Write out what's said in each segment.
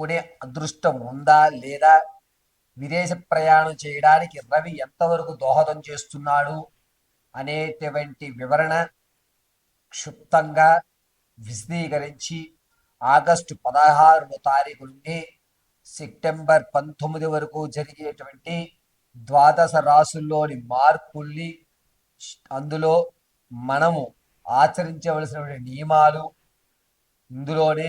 కొనే అదృష్టం ఉందా లేదా? విదేశ ప్రయాణం చేయడానికి రవి ఎంతవరకు దోహదం చేస్తున్నాడు అనేటువంటి వివరణ క్షుప్తంగా విశదీకరించి ఆగస్టు పదహారు తారీఖు నుండి సెప్టెంబర్ పంతొమ్మిది వరకు జరిగేటువంటి ద్వాదశ రాసుల్లోని మార్పుల్ని అందులో మనము ఆచరించవలసినటువంటి నియమాలు ఇందులోనే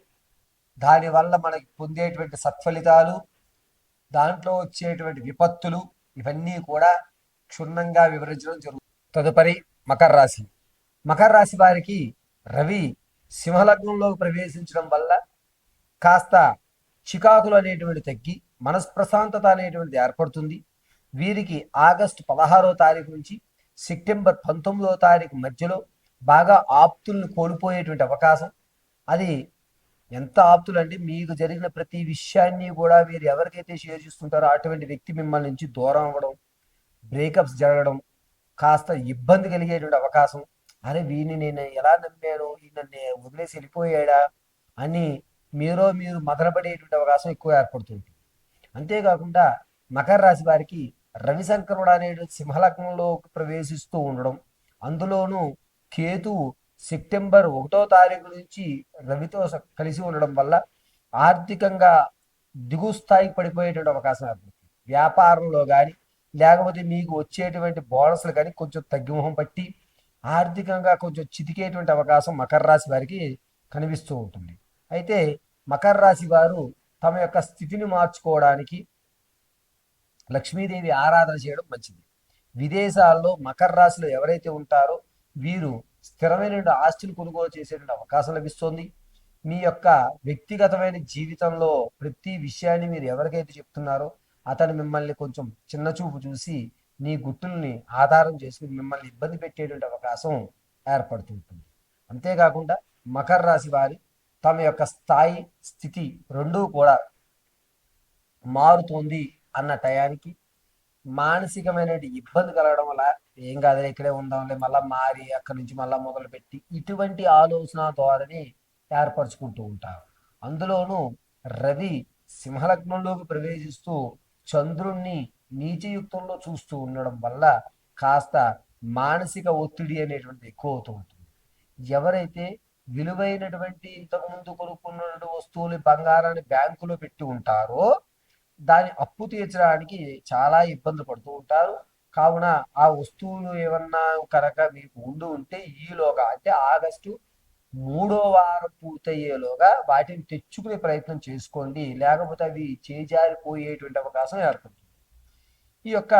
దానివల్ల మనకి పొందేటువంటి సత్ఫలితాలు దాంట్లో వచ్చేటువంటి విపత్తులు ఇవన్నీ కూడా క్షుణ్ణంగా వివరించడం జరుగుతుంది. తదుపరి మకర రాశి. మకర రాశి వారికి రవి సింహలగ్నంలోకి ప్రవేశించడం వల్ల కాస్త చికాకులు అనేటువంటి తగ్గి మనస్ప్రశాంతత అనేటువంటిది ఏర్పడుతుంది. వీరికి ఆగస్టు పదహారో తారీఖు నుంచి సెప్టెంబర్ పంతొమ్మిదో తారీఖు మధ్యలో బాగా ఆప్తుల్ని కోల్పోయేటువంటి అవకాశం. అది ఎంత ఆప్తులండి? మీకు జరిగిన ప్రతి విషయాన్ని కూడా మీరు ఎవరికైతే షేర్ చేస్తుంటారో అటువంటి వ్యక్తి మిమ్మల్ని నుంచి దూరం అవ్వడం బ్రేకప్స్ జరగడం కాస్త ఇబ్బంది కలిగేటువంటి అవకాశం అరే వీడిని నేను ఎలా నమ్మాను? ఈ నన్ను వదిలేసి వెళ్ళిపోయాడా? అని మీరో మీరు మదనపడేటువంటి అవకాశం ఎక్కువ ఏర్పడుతుంది అంతేకాకుండా మకర రాశి వారికి రవిశంకరుడు అనేటువంటి సింహలగ్నంలో ప్రవేశిస్తూ ఉండడం అందులోనూ కేతువు సెప్టెంబర్ ఒకటో తారీఖు నుంచి రవితో కలిసి ఉండడం వల్ల ఆర్థికంగా దిగు స్థాయికి పడిపోయేటువంటి అవకాశం ఏర్పడుతుంది. వ్యాపారంలో కానీ లేకపోతే మీకు వచ్చేటువంటి బోనస్లు కానీ కొంచెం తగ్గిమొహం పట్టి ఆర్థికంగా కొంచెం చితికేటువంటి అవకాశం మకర రాశి వారికి కనిపిస్తూ ఉంటుంది. అయితే మకర రాశి వారు తమ యొక్క స్థితిని మార్చుకోవడానికి లక్ష్మీదేవి ఆరాధన చేయడం మంచిది. విదేశాల్లో మకర రాశిలో ఎవరైతే ఉంటారో వీరు స్థిరమైన ఆస్తిని కొనుగోలు చేసేటువంటి అవకాశం లభిస్తుంది. మీ యొక్క వ్యక్తిగతమైన జీవితంలో ప్రతి విషయాన్ని మీరు ఎవరికైతే చెప్తున్నారో అతను మిమ్మల్ని కొంచెం చిన్న చూపు చూసి మీ గుట్టుల్ని ఆధారం చేసుకుని మిమ్మల్ని ఇబ్బంది పెట్టేటువంటి అవకాశం ఏర్పడుతుంటుంది అంతేకాకుండా మకర రాశి వారి తమ యొక్క స్థాయి స్థితి రెండూ కూడా మారుతోంది అన్న టయానికి మానసికమైన ఇబ్బంది కలగడం వల్ల ఏం కాదు ఇక్కడే ఉందాంలే మళ్ళీ మారి అక్కడి నుంచి మళ్ళీ మొదలు పెట్టి ఇటువంటి ఆలోచన ధోరణి ఏర్పరచుకుంటూ ఉంటారు అందులోనూ రవి సింహలగ్నంలోకి ప్రవేశిస్తూ చంద్రుణ్ణి నీచయుక్తంలో చూస్తూ ఉండడం వల్ల కాస్త మానసిక ఒత్తిడి అనేటువంటిది ఎక్కువ అవుతూ ఉంటుంది. ఎవరైతే విలువైనటువంటి ఇంతకుముందు కొనుక్కున్న వస్తువులు బంగారాన్ని బ్యాంకులో పెట్టి ఉంటారో దాని అప్పు తీర్చడానికి చాలా ఇబ్బంది పడుతూ ఉంటారు. కావున ఆ వస్తువులు ఏమన్నా కనుక మీకు ఉండి ఉంటే ఈలోగా అంటే ఆగస్టు మూడో వారం పూర్తయ్యేలోగా వాటిని తెచ్చుకునే ప్రయత్నం చేసుకోండి. లేకపోతే అవి చేజారిపోయేటువంటి అవకాశం ఏర్పడుతుంది. ఈ యొక్క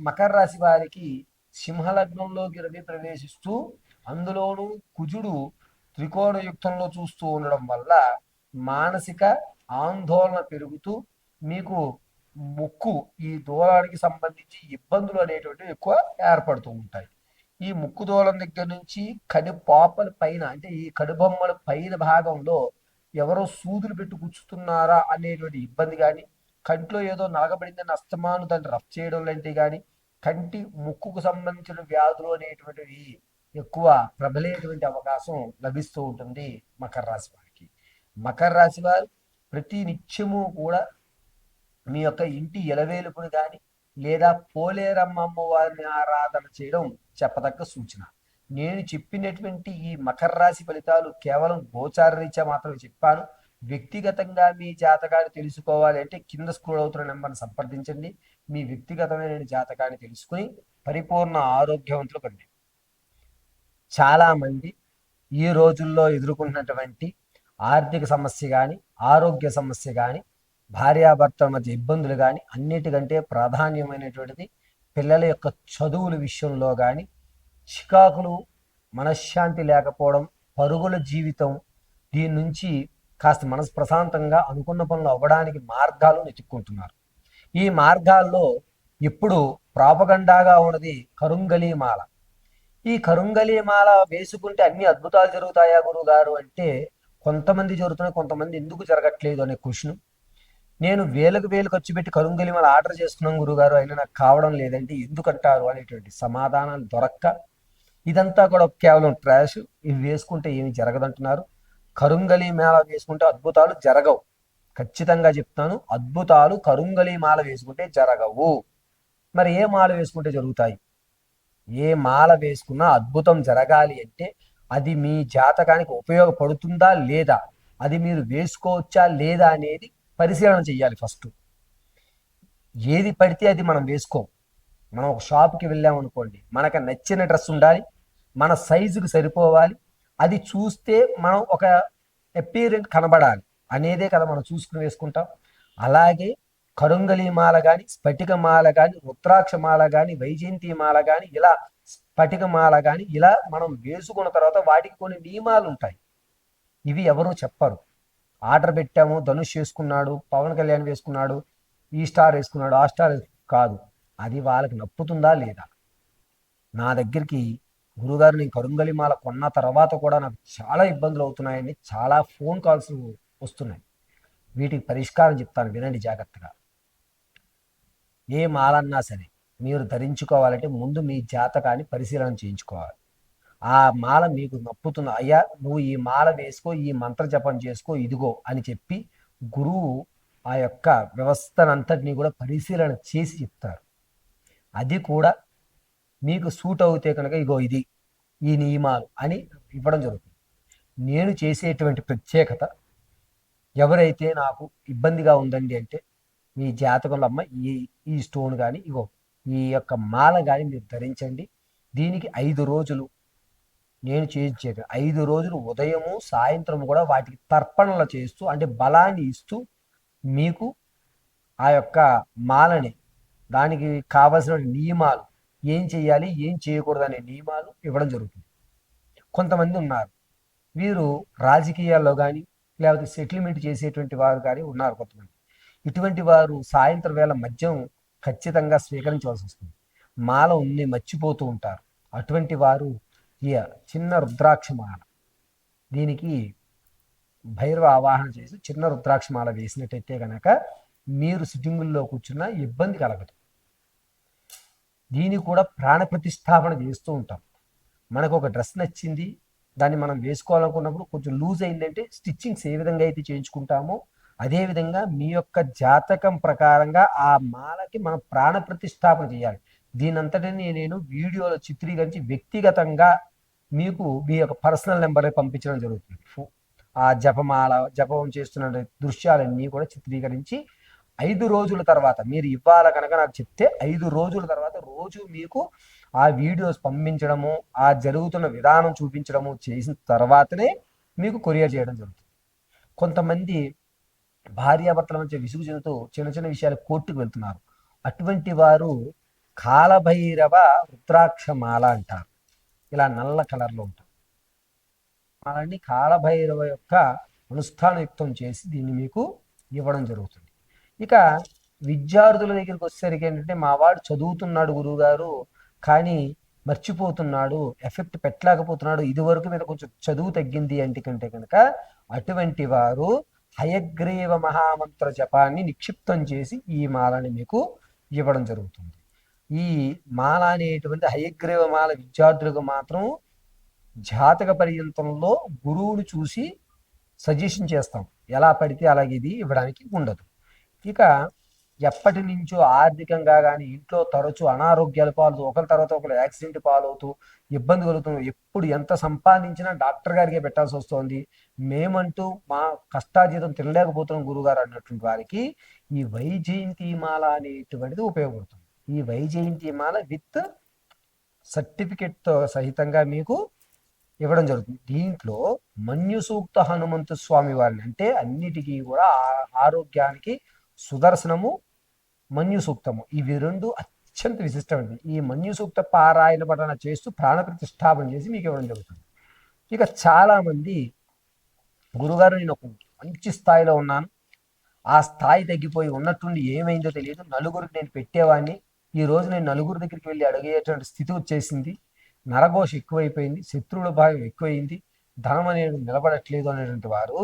మకర రాశి వారికి సింహలగ్నంలోకి రవి ప్రవేశిస్తూ అందులోనూ కుజుడు త్రికోణ యుక్తంలో చూస్తూ ఉండడం వల్ల మానసిక ఆందోళన పెరుగుతూ మీకు ముక్కు ఈ దూరానికి సంబంధించి ఇబ్బందులు అనేటువంటివి ఎక్కువ ఏర్పడుతూ ఉంటాయి. ఈ ముక్కు దూలం దగ్గర నుంచి కడు పాపల పైన అంటే ఈ కడుబొమ్మల పైన భాగంలో ఎవరో సూదులు పెట్టి గుచ్చుతున్నారా అనేటువంటి ఇబ్బంది కానీ కంట్లో ఏదో నలగబడిందని అస్తమాను దాన్ని రఫ్ చేయడం లాంటివి కానీ కంటి ముక్కుకు సంబంధించిన వ్యాధులు అనేటువంటివి ఎక్కువ ప్రబలేటువంటి అవకాశం లభిస్తూ ఉంటుంది మకర రాశి వారికి. మకర రాశి వారు ప్రతి నిత్యము కూడా మీ యొక్క ఇంటి ఎలవేలుపును కానీ లేదా పోలేరమ్మమ్మ వారిని ఆరాధన చేయడం చెప్పదగ్గ సూచన. నేను చెప్పినటువంటి ఈ మకర రాశి ఫలితాలు కేవలం గోచార రీత్యా మాత్రమే చెప్పాను. వ్యక్తిగతంగా మీ జాతకాన్ని తెలుసుకోవాలి అంటే కింద స్క్రోల్ అవుతున్న నెంబర్ని సంప్రదించండి. మీ వ్యక్తిగతమైన జాతకాన్ని తెలుసుకుని పరిపూర్ణ ఆరోగ్యవంతులు కండి. చాలా మంది ఈ రోజుల్లో ఎదుర్కొంటున్నటువంటి ఆర్థిక సమస్య కానీ ఆరోగ్య సమస్య కానీ భార్యాభర్తల మధ్య ఇబ్బందులు కానీ అన్నిటికంటే ప్రాధాన్యమైనటువంటిది పిల్లల యొక్క చదువుల విషయంలో కానీ చికాకులు మనశ్శాంతి లేకపోవడం పరుగుల జీవితం దీని నుంచి కాస్త మనసు ప్రశాంతంగా అనుకున్న పనులు అవ్వడానికి మార్గాలు వెతుక్కుంటున్నారు. ఈ మార్గాల్లో ఇప్పుడు ప్రాపగండాగా ఉన్నది కరుంగలీమాల ఈ కరుంగలీమాల వేసుకుంటే అన్ని అద్భుతాలు జరుగుతాయా గురువు గారు అంటే కొంతమంది జరుగుతున్నాయి కొంతమంది ఎందుకు జరగట్లేదు అనే క్వశ్చన్. నేను వేలకు వేలు ఖర్చు పెట్టి కరుంగలి మాల ఆర్డర్ చేస్తున్నాం గురుగారు అయినా నాకు కావడం లేదంటే ఎందుకంటారు అనేటువంటి సమాధానాలు దొరక్క. ఇదంతా కూడా కేవలం ట్రాష్ ఇవి వేసుకుంటే ఏమి జరగదంటున్నారు. కరుంగలి మాల వేసుకుంటే అద్భుతాలు జరగవు. ఖచ్చితంగా చెప్తాను అద్భుతాలు కరుంగలి మాల వేసుకుంటే జరగవు. మరి ఏ మాల వేసుకుంటే జరుగుతాయి? ఏ మాల వేసుకున్నా అద్భుతం జరగాలి అంటే అది మీ జాతకానికి ఉపయోగపడుతుందా లేదా? అది మీరు వేసుకోవచ్చా లేదా అనేది పరిశీలన చేయాలి ఫస్ట్ ఏది పడితే అది మనం వేసుకోం. మనం ఒక షాప్కి వెళ్ళామనుకోండి మనకు నచ్చిన డ్రెస్ ఉండాలి మన సైజుకి సరిపోవాలి అది చూస్తే మనం ఒక అపీరెంట్ కనబడాలి. అనేదే కదా మనం చూసుకుని వేసుకుంటాం. అలాగే కరుంగలి మాల కానీ స్ఫటిక మాల కానీ రుద్రాక్ష మాల కానీ వైజయంతి మాల కానీ ఇలా స్ఫటిక మాల కానీ ఇలా మనం వేసుకున్న తర్వాత వాటికి కొన్ని నియమాలు ఉంటాయి. ఇవి ఎవరు చెప్పరు. ఆర్డర్ పెట్టాము ధనుష్ వేసుకున్నాడు పవన్ కళ్యాణ్ వేసుకున్నాడు ఈ స్టార్ వేసుకున్నాడు ఆ స్టార్ కాదు. అది వాళ్ళకి నప్పుతుందా లేదా? నా దగ్గరికి గురుగారు నేను కరుంగలిమాల కొన్న తర్వాత కూడా నాకు చాలా ఇబ్బందులు అవుతున్నాయని చాలా ఫోన్ కాల్స్ వస్తున్నాయి. వీటికి పరిష్కారం చెప్తాను వినండి జాగ్రత్తగా. ఏ మాలన్నా సరే మీరు ధరించుకోవాలంటే ముందు మీ జాతకాన్ని పరిశీలన చేయించుకోవాలి. ఆ మాల మీకు నప్పుతుంది అయ్యా నువ్వు ఈ మాల వేసుకో ఈ మంత్ర జపం చేసుకో ఇదిగో అని చెప్పి గురువు ఆ యొక్క వ్యవస్థనంతటినీ కూడా పరిశీలన చేసి చెప్తారు. అది కూడా మీకు సూట్ అవుతే కనుక ఇగో ఇది ఈ నియమాలు అని ఇవ్వడం జరుగుతుంది. నేను చేసేటువంటి ప్రత్యేకత ఎవరైతే నాకు ఇబ్బందిగా ఉందండి అంటే మీ జాతకంలో అమ్మ ఈ ఈ స్టోన్ కానీ ఇగో ఈ యొక్క మాల కానీ మీరు ధరించండి. దీనికి ఐదు రోజులు నేను చేయించేది. ఐదు రోజులు ఉదయము సాయంత్రం కూడా వాటికి తర్పణలు చేస్తూ అంటే బలాన్ని ఇస్తూ మీకు ఆ యొక్క మాలని దానికి కావలసిన నియమాలు ఏం చేయాలి ఏం చేయకూడదు అనే నియమాలు ఇవ్వడం జరుగుతుంది. కొంతమంది ఉన్నారు. వీరు రాజకీయాల్లో కానీ లేకపోతే సెటిల్మెంట్ చేసేటువంటి వారు కానీ ఉన్నారు కొంతమంది. ఇటువంటి వారు సాయంత్రం వేళ మద్యం ఖచ్చితంగా స్వీకరించవలసి వస్తుంది. మాల ఉన్ని మర్చిపోతూ ఉంటారు. అటువంటి వారు ఈ చిన్న రుద్రాక్షమాల. దీనికి భైరవ ఆవాహన చేసి చిన్న రుద్రాక్షమాల వేసినట్టయితే కనుక మీరు సిట్టింగుల్లో కూర్చున్న ఇబ్బంది కలగదు. దీన్ని కూడా ప్రాణ ప్రతిష్టాపన చేస్తూ ఉంటాం. మనకు ఒక డ్రెస్ నచ్చింది దాన్ని మనం వేసుకోవాలనుకున్నప్పుడు కొంచెం లూజ్ అయిందంటే స్టిచ్చింగ్స్ ఏ విధంగా అయితే చేయించుకుంటామో అదేవిధంగా మీ యొక్క జాతకం ప్రకారంగా ఆ మాలకి మనం ప్రాణ ప్రతిష్టాపన చేయాలి. దీనంతటిని నేను వీడియోలో చిత్రీకరించి వ్యక్తిగతంగా మీకు మీ యొక్క పర్సనల్ నెంబర్ పంపించడం జరుగుతుంది. ఆ జపమాల జపం చేస్తున్న దృశ్యాలన్నీ కూడా చిత్రీకరించి ఐదు రోజుల తర్వాత మీరు ఇవ్వాల కనుక నాకు చెప్తే ఐదు రోజుల తర్వాత రోజు మీకు ఆ వీడియోస్ పంపించడము ఆ జరుగుతున్న విధానం చూపించడము చేసిన తర్వాతనే మీకు కొరియర్ చేయడం జరుగుతుంది. కొంతమంది భార్యాభర్తల మధ్య విసుగు చెందుతూ చిన్న చిన్న విషయాలు కోర్టుకు వెళ్తున్నారు. అటువంటి వారు కాలభైరవ రుద్రాక్ష మాల అంటారు. ఇలా నల్ల కలర్లో ఉంటుంది. మాలని కాలభైరవ యొక్క అనుష్ఠానయుక్తం చేసి దీన్ని మీకు ఇవ్వడం జరుగుతుంది. ఇక విద్యార్థుల దగ్గరికి వచ్చేసరికి ఏంటంటే మా వాడు చదువుతున్నాడు గురువుగారు కానీ మర్చిపోతున్నాడు ఎఫెక్ట్ పెట్టలేకపోతున్నాడు ఇదివరకు మీద కొంచెం చదువు తగ్గింది అంటే కంటే కనుక అటువంటి వారు హయగ్రీవ మహామంత్ర జపాన్ని నిక్షిప్తం చేసి ఈ మాలని మీకు ఇవ్వడం జరుగుతుంది. ఈ మాల అనేటువంటి హయగ్రీవ మాల విద్యార్థులకు మాత్రం జాతక పర్యంతంలో గురువును చూసి సజెషన్ చేస్తాం. ఎలా పడితే అలాగే ఇది ఇవ్వడానికి ఉండదు. ఇక ఎప్పటి నుంచో ఆర్థికంగా కానీ ఇంట్లో తరచూ అనారోగ్యాల పాలు ఒకరి తర్వాత ఒకరు యాక్సిడెంట్ పాలవుతూ ఇబ్బంది కలుగుతున్నాం. ఎప్పుడు ఎంత సంపాదించినా డాక్టర్ గారికే పెట్టాల్సి వస్తుంది. మేమంటూ మా కష్టాజీతం తినలేకపోతున్నాం గురుగారు అన్నటువంటి వారికి ఈ వైజయంతి మాల అనేటువంటిది ఉపయోగపడుతుంది. ఈ వైజయంతి మాల విత్ సర్టిఫికెట్తో సహితంగా మీకు ఇవ్వడం జరుగుతుంది. దీంట్లో మన్యుసూక్త హనుమంతు స్వామి వారిని అంటే అన్నిటికీ కూడా ఆరోగ్యానికి సుదర్శనము మన్యుసూక్తము. ఇవి రెండు అత్యంత విశిష్టమైనవి. ఈ మన్యుసూక్త పారాయణ పఠన చేస్తూ ప్రాణ ప్రతిష్టాపన చేసి మీకు ఇవ్వడం జరుగుతుంది. ఇక చాలామంది గురుగారు నేను ఒక మంచి స్థాయిలో ఉన్నాను. ఆ స్థాయి తగ్గిపోయి ఉన్నట్టుండి ఏమైందో తెలియదు. నలుగురికి నేను పెట్టేవాడిని. ఈ రోజు నేను నలుగురు దగ్గరికి వెళ్ళి అడిగేటువంటి స్థితి వచ్చేసింది. నరఘోష ఎక్కువైపోయింది శత్రువుల భాగం ఎక్కువైంది ధనం అనేది నిలబడట్లేదు అనేటువంటి వారు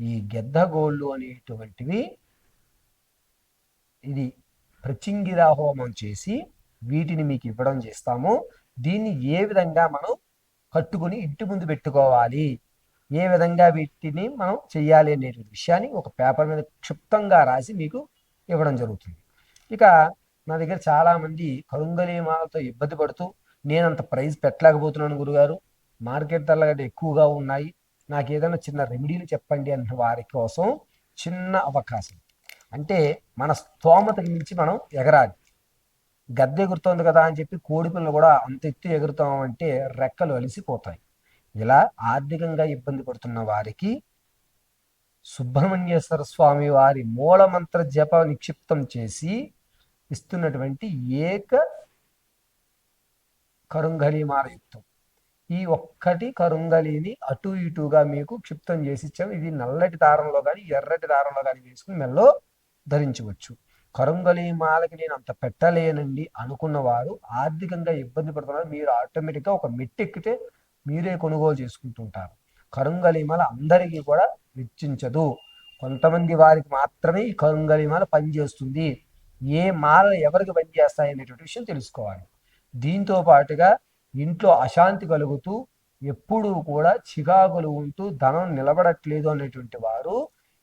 ఈ గెద్దగోళ్ళు అనేటువంటివి ఇది ప్రచింగిరా హోమం చేసి వీటిని మీకు ఇవ్వడం చేస్తాము. దీన్ని ఏ విధంగా మనం కట్టుకుని ఇంటి ముందు పెట్టుకోవాలి? ఏ విధంగా వీటిని మనం చేయాలి అనే విషయాన్ని ఒక పేపర్ మీద క్షుప్తంగా రాసి మీకు ఇవ్వడం జరుగుతుంది. ఇక నా దగ్గర చాలా మంది మాలతో ఇబ్బంది పడుతూ నేను అంత ప్రైస్ పెట్టలేకపోతున్నాను గురుగారు. మార్కెట్ ధరల ఎక్కువగా ఉన్నాయి. నాకు ఏదైనా చిన్న రెమెడీలు చెప్పండి అన్న వారి కోసం చిన్న అవకాశం. అంటే మన స్తోమతకి మించి మనం ఎగరాలి. గద్దె ఎగురుతోంది కదా అని చెప్పి కోడిపిల్లలు కూడా అంత ఎత్తు ఎగురుతామంటే రెక్కలు అలిసిపోతాయి. ఇలా ఆర్థికంగా ఇబ్బంది పడుతున్న వారికి సుబ్రహ్మణ్యేశ్వర స్వామి వారి మూలమంత్ర జప నిక్షిప్తం చేసి ఇస్తున్నటువంటి ఏక కరుంగళీమాల యుక్తం ఈ ఒక్కటి కరుంగలిని అటు ఇటుగా మీకు క్షిప్తం చేసి ఇచ్చాము ఇది నల్లటి దారంలో కానీ ఎర్రటి దారంలో కానీ వేసుకుని మెల్లో ధరించవచ్చు. కరుంగలి మాలకి నేను అంత పెట్టలేనండి అనుకున్న వారు ఆర్థికంగా ఇబ్బంది పడుతున్నారు. మీరు ఆటోమేటిక్గా ఒక మెట్టెక్కితే మీరే కొనుగోలు చేసుకుంటుంటారు. కరుంగళీమాల అందరికీ కూడా వెచ్చించదు. కొంతమంది వారికి మాత్రమే ఈ కరుంగలిమాల పనిచేస్తుంది. ఏ మాలలు ఎవరికి పనిచేస్తాయి అనేటువంటి విషయం తెలుసుకోవాలి. దీంతో పాటుగా ఇంట్లో అశాంతి కలుగుతూ ఎప్పుడూ కూడా చికాకులు ఉంటూ ధనం నిలబడట్లేదు అనేటువంటి వారు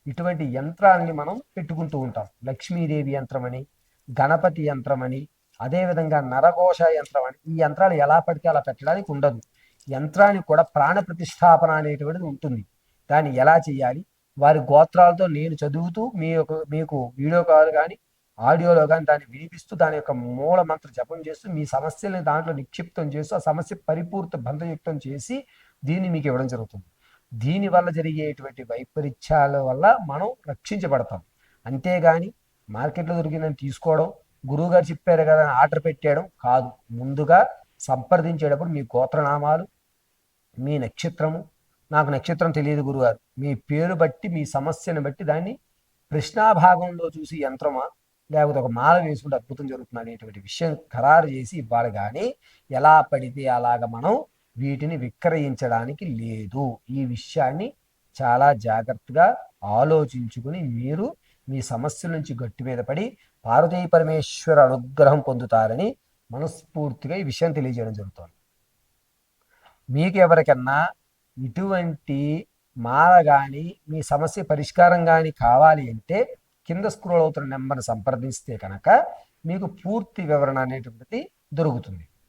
ఇటువంటి యంత్రాన్ని మనం పెట్టుకుంటూ ఉంటాం. లక్ష్మీదేవి యంత్రం అని గణపతి యంత్రం అని అదేవిధంగా నరఘోష యంత్రం అని ఈ యంత్రాలు ఎలా పడితే అలా పెట్టడానికి ఉండదు. యంత్రానికి కూడా ప్రాణ ప్రతిష్టాపన అనేటువంటిది ఉంటుంది. దాన్ని ఎలా చేయాలి? వారి గోత్రాలతో నేను చదువుతూ మీ యొక్క మీకు వీడియో కాల్ కానీ ఆడియోలో కానీ దాన్ని వినిపిస్తూ దాని యొక్క మూల మంత్ర జపం చేస్తూ మీ సమస్యల్ని దాంట్లో నిక్షిప్తం చేస్తూ ఆ సమస్య పరిపూర్త బంధయుక్తం చేసి దీన్ని మీకు ఇవ్వడం జరుగుతుంది. దీని వల్ల జరిగేటువంటి వైపరీత్యాల వల్ల మనం రక్షించబడతాం. అంతేగాని మార్కెట్లో దొరికిందని తీసుకోవడం గురువుగారు చెప్పారు కదా అని ఆర్డర్ పెట్టేయడం కాదు. ముందుగా సంప్రదించేటప్పుడు మీ గోత్రనామాలు మీ నక్షత్రము నాకు నక్షత్రం తెలియదు గురుగారు మీ పేరు బట్టి మీ సమస్యను బట్టి దాన్ని ప్రశ్నాభాగంలో చూసి యంత్రమా? లేకపోతే ఒక మాల వేసుకుంటే అద్భుతం జరుగుతుంది అనేటువంటి విషయం ఖరారు చేసి ఇవ్వాలి కానీ ఎలా పడితే అలాగ మనం వీటిని విక్రయించడానికి లేదు. ఈ విషయాన్ని చాలా జాగ్రత్తగా ఆలోచించుకుని మీరు మీ సమస్యల నుంచి గట్టి మీద పడి పార్వతీ పరమేశ్వర అనుగ్రహం పొందుతారని మనస్ఫూర్తిగా ఈ విషయం తెలియజేయడం జరుగుతుంది. మీకు ఎవరికన్నా ఇటువంటి మాల కానీ మీ సమస్య పరిష్కారం కానీ కావాలి అంటే కింద స్క్రోల్ అవుతున్న నెంబర్ని సంప్రదిస్తే కనుక మీకు పూర్తి వివరణ అనేటువంటిది దొరుకుతుంది.